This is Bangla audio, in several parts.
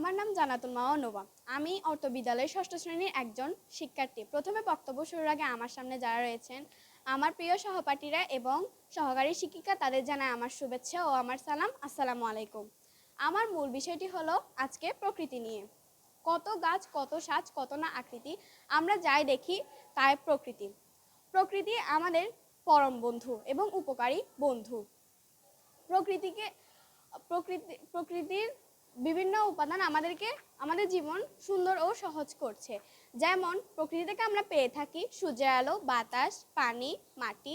আমার নাম জানাতুল মাওয়া নোবা আমি অর্থ বিদ্যালয়ের ষষ্ঠ শ্রেণির একজন শিক্ষার্থী। প্রথমে বক্তব্য শুরুর আগে আমার সামনে যারা রয়েছেন, আমার প্রিয় সহপাঠীরা এবং সহকারী শিক্ষিকা, তাদের জানায় আমার শুভেচ্ছা ও আমার সালাম। আসসালামু আলাইকুম। আমার মূল বিষয়টি হলো আজকে প্রকৃতি নিয়ে। কত গাছ, কত সাজ, কত না আকৃতি, আমরা যাই দেখি তাই প্রকৃতি। প্রকৃতি আমাদের পরম বন্ধু এবং উপকারী বন্ধু। প্রকৃতিকে, প্রকৃতি, প্রকৃতির বিভিন্ন উপাদান আমাদেরকে আমাদের জীবন সুন্দর ও সহজ করছে। যেমন প্রকৃতি থেকে আমরা পেয়ে থাকি সূর্যের আলো, বাতাস, পানি, মাটি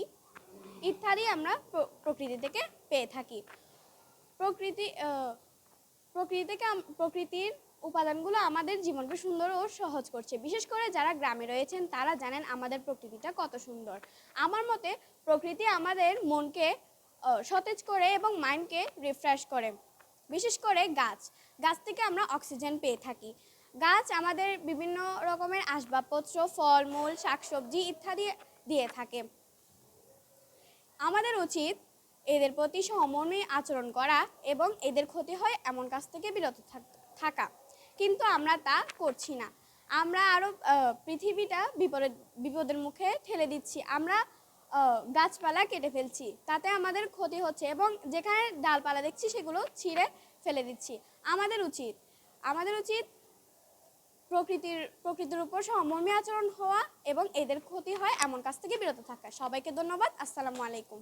ইত্যাদি আমরা প্রকৃতি থেকে পেয়ে থাকি। প্রকৃতি প্রকৃতি থেকে প্রকৃতির উপাদানগুলো আমাদের জীবনকে সুন্দর ও সহজ করছে। বিশেষ করে যারা গ্রামে রয়েছেন, তারা জানেন আমাদের প্রকৃতিটা কত সুন্দর। আমার মতে, প্রকৃতি আমাদের মনকে সতেজ করে এবং মাইন্ডকে রিফ্রেশ করে। বিশেষ করে গাছ। গাছ থেকে আমরা অক্সিজেন পেয়ে থাকি। গাছ আমাদের বিভিন্ন রকমের আসবাবপত্র, ফলমূল, শাকসবজি ইত্যাদি দিয়ে থাকে। আমাদের উচিত এদের প্রতি সমন্বয় আচরণ করা এবং এদের ক্ষতি হয় এমন কাজ থেকে বিরত থাক- কিন্তু আমরা তা করছি না। আমরা আরও পৃথিবীটা বিপদের বিপদের মুখে ঠেলে দিচ্ছি। আমরা গাছপালা কেটে ফেলছি। তাতে আমাদের ক্ষতি হচ্ছে এবং যেখানে ডালপালা দেখছি সেগুলো ছিঁড়ে ফেলে দিচ্ছি। আমাদের উচিত আমাদের উচিত প্রকৃতির প্রকৃতির উপর সমর্মী আচরণ হওয়া এবং এদের ক্ষতি হয় এমন কাছ থেকে বিরত থাকা। সবাইকে ধন্যবাদ, আসসালামু আলাইকুম।